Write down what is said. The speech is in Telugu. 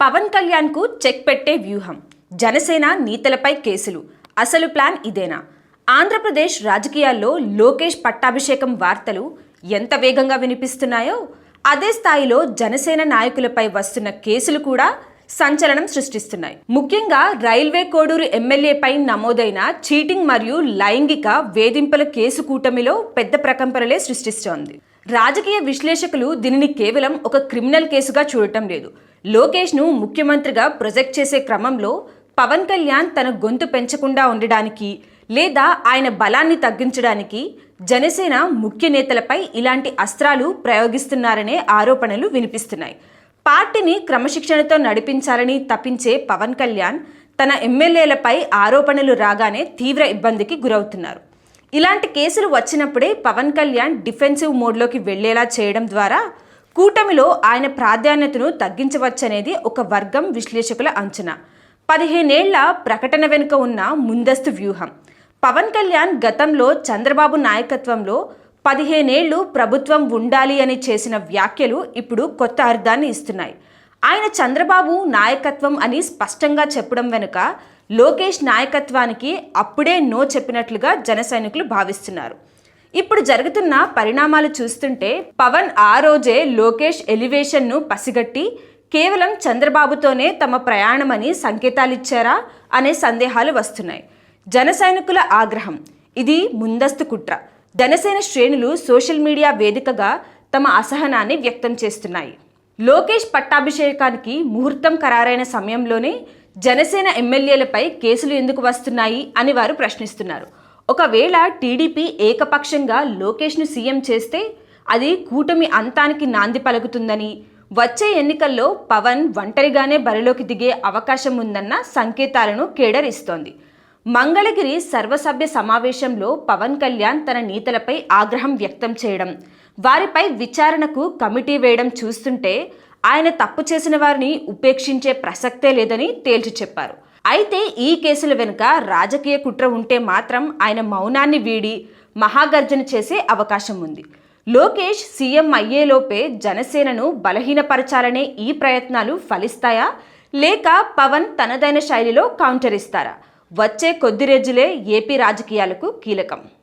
పవన్ కళ్యాణ్కు చెక్ పెట్టే వ్యూహం. జనసేన నీతలపై కేసులు. అసలు ప్లాన్ ఇదేనా? ఆంధ్రప్రదేశ్ రాజకీయాల్లో లోకేష్ పట్టాభిషేకం వార్తలు ఎంత వేగంగా వినిపిస్తున్నాయో అదే స్థాయిలో జనసేన నాయకులపై వస్తున్న కేసులు కూడా సంచలనం సృష్టిస్తున్నాయి. ముఖ్యంగా రైల్వే కోడూరు ఎమ్మెల్యేపై నమోదైన చీటింగ్ మరియు లైంగిక వేధింపుల కేసు కూటమిలో పెద్ద ప్రకంపనలే సృష్టిస్తోంది. రాజకీయ విశ్లేషకులు దీనిని కేవలం ఒక క్రిమినల్ కేసుగా చూడటం లేదు. లోకేష్ను ముఖ్యమంత్రిగా ప్రొజెక్ట్ చేసే క్రమంలో పవన్ కళ్యాణ్ తన గొంతు పెంచకుండా ఉండడానికి లేదా ఆయన బలాన్ని తగ్గించడానికి జనసేన ముఖ్య నేతలపై ఇలాంటి అస్త్రాలు ప్రయోగిస్తున్నారనే ఆరోపణలు వినిపిస్తున్నాయి. పార్టీని క్రమశిక్షణతో నడిపించాలని తప్పించే పవన్ కళ్యాణ్ తన ఎమ్మెల్యేలపై ఆరోపణలు రాగానే తీవ్ర ఇబ్బందికి గురవుతున్నారు. ఇలాంటి కేసులు వచ్చినప్పుడే పవన్ కళ్యాణ్ డిఫెన్సివ్ మోడ్లోకి వెళ్ళేలా చేయడం ద్వారా కూటమిలో ఆయన ప్రాధాన్యతను తగ్గించవచ్చనేది ఒక వర్గం విశ్లేషకుల అంచనా. పదిహేనేళ్ళ ప్రకటన వెనుక ఉన్న ముందస్తు వ్యూహం. పవన్ కళ్యాణ్ గతంలో చంద్రబాబు నాయకత్వంలో పదిహేనేళ్ళు ప్రభుత్వం ఉండాలి అని చేసిన వ్యాఖ్యలు ఇప్పుడు కొత్త అర్థాన్ని ఇస్తున్నాయి. ఆయన చంద్రబాబు నాయకత్వం అని స్పష్టంగా చెప్పడం వెనుక లోకేష్ నాయకత్వానికి అప్పుడే నో చెప్పినట్లుగా జన సైనికులు భావిస్తున్నారు. ఇప్పుడు జరుగుతున్న పరిణామాలు చూస్తుంటే పవన్ ఆ రోజే లోకేష్ ఎలివేషన్ను పసిగట్టి కేవలం చంద్రబాబుతోనే తమ ప్రయాణమని సంకేతాలిచ్చారా అనే సందేహాలు వస్తున్నాయి. జన సైనికుల ఆగ్రహం ఇది ముందస్తు కుట్ర. జనసేన శ్రేణులు సోషల్ మీడియా వేదికగా తమ అసహనాన్ని వ్యక్తం చేస్తున్నాయి. లోకేష్ పట్టాభిషేకానికి ముహూర్తం ఖరారైన సమయంలోనే జనసేన ఎమ్మెల్యేలపై కేసులు ఎందుకు వస్తున్నాయి అని వారు ప్రశ్నిస్తున్నారు. ఒకవేళ టీడీపీ ఏకపక్షంగా లోకేష్ను సీఎం చేస్తే అది కూటమి అంతానికి నాంది పలుకుతుందని వచ్చే ఎన్నికల్లో పవన్ ఒంటరిగానే బరిలోకి దిగే అవకాశం ఉందన్న సంకేతాలను కేడర్ ఇస్తోంది మంగళగిరి సర్వసభ్య సమావేశంలో పవన్ కళ్యాణ్ తన నేతలపై ఆగ్రహం వ్యక్తం చేయడం వారిపై విచారణకు కమిటీ వేయడం చూస్తుంటే ఆయన తప్పు చేసిన వారిని ఉపేక్షించే ప్రసక్తే లేదని తేల్చి చెప్పారు. అయితే ఈ కేసుల వెనుక రాజకీయ కుట్ర ఉంటే మాత్రం ఆయన మౌనాన్ని వీడి మహాగర్జన చేసే అవకాశం ఉంది. లోకేష్ సీఎం అయ్యేలోపే జనసేనను బలహీనపరచాలనే ఈ ప్రయత్నాలు ఫలిస్తాయా? లేక పవన్ తనదైన శైలిలో కౌంటర్ ఇస్తారా? వచ్చే కొద్ది రోజులే ఏపీ రాజకీయాలకు కీలకం.